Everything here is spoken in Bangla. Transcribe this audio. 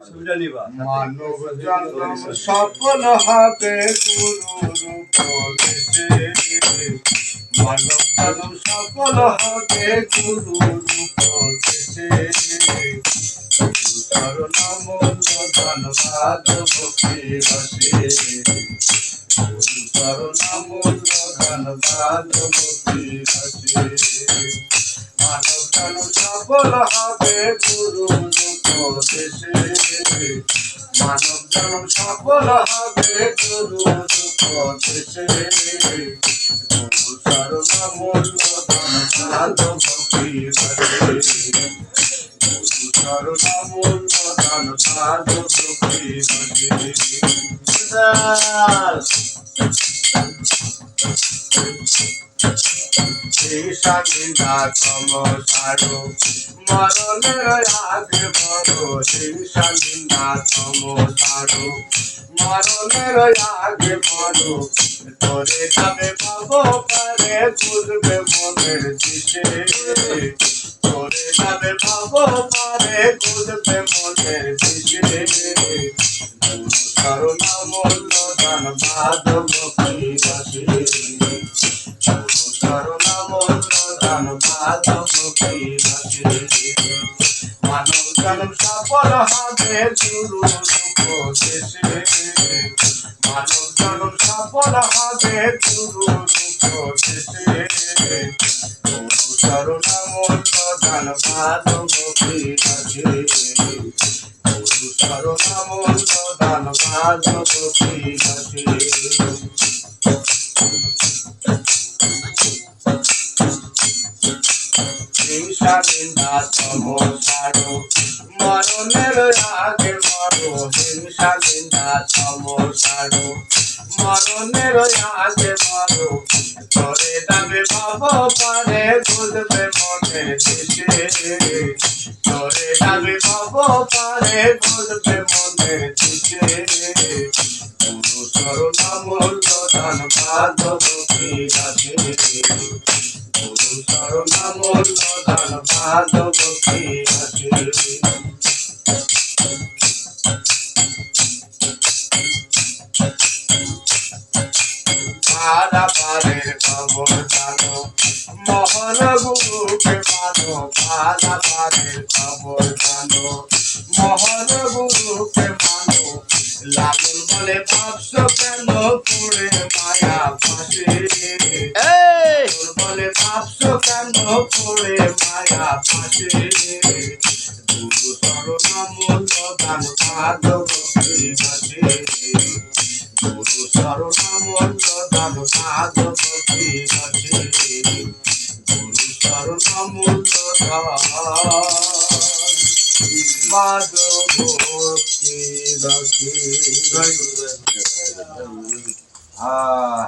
মানব জন্ম সফল হবে মানব জন্ম সফল হবে গুরুর চরণ ধনবাদ ভক্তি রসে চরণ মূল্য ধনবাদ ভক্তি রসে মানব জন্ম সফল হবে গুরুর উপদেশে মানব জন্ম সফল হবে গুরুর উপদেশে গুরু চরণ মূল্য ধনবাদ ভক্তি গুরু চরণ মূল্য ধনবাদ ভক্তি হিংসা সমসারো মরণের আগে বড় হিংসা নিন্দা সমসারো মরণের আগে বড় তোরে যাবে পাবো পারে ঘুরবে মনের দিশে তোরে যাবে পাবো পারে ঘুরবে মনের দিশে করুণা মূল্য দান বাদ ভক্তি রসে মানব জন্ম সফল হবে গুরু উপদেশে মানব জন্ম সফল হবে গুরু উপদেশে গুরু করুণামূল্য ধনবাদ মুখী রসে গুরু করুণামূল্য ধনবাদ হিংসা সমসারো মরণের আগে মরো হিংসা নিন্দা সমসারো মরণের আগে মরো তোরে যাবে পাব পারে বুঝবে মনে দিশে তোরে যাবে পাব পারে বুঝবে মনে দিশে গুরু চরণামূল্য ধনবাদ ভক্তি রাধে গুরু চরণামূল্য ধনবাদ ভক্তি রাধে পারা পারের খবর জানো মহল গুরুকে মানো পারা পারের খবর জানো মহল গুরুকে মানো লালন বলে ভাবছ কেন পড়ে মায়া পাশে পড়ে মায়া পাশে গুরু শরণামূল্য দান ভক্তি গাছে গুরু শরণামূল্য দান ভক্তি গাছে গুরু শরণামূল্য দান ভাগ ভক্তি গুরু। আহ।